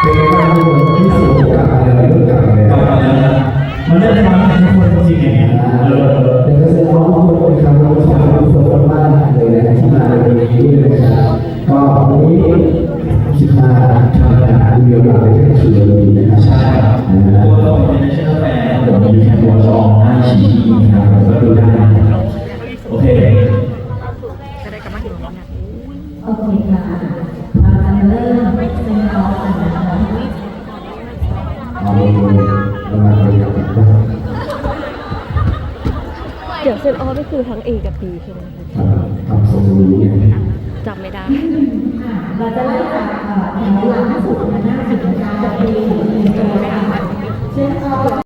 เป็นไงบ้างค์ที่สุดกลาแล้วกลับมาแล้วกลับมาแล้วนมันได้ความเป็นคนจริงอย่างเงี้ยเออเดี๋ยวก็แสดงว่าทุกคนเป็นคำร้องขอทุกคนมากๆเลยนะที่มาในวันนี้ด้วยนะครับก็วันนี้คิดมาทำงานมีโอกาสได้แค่คืนเลยนะครับ เดี๋ยวเซนออฟก็คือทั้ง A กับ B ใช่ไหมคะทำทรงนี้ไงจำไม่ได้เราจะเริ่มจากเอ่อแถวหลังสุดมาหน้าสุดนะคะจะเป็นเป็นตัวค่ะเช่นเอา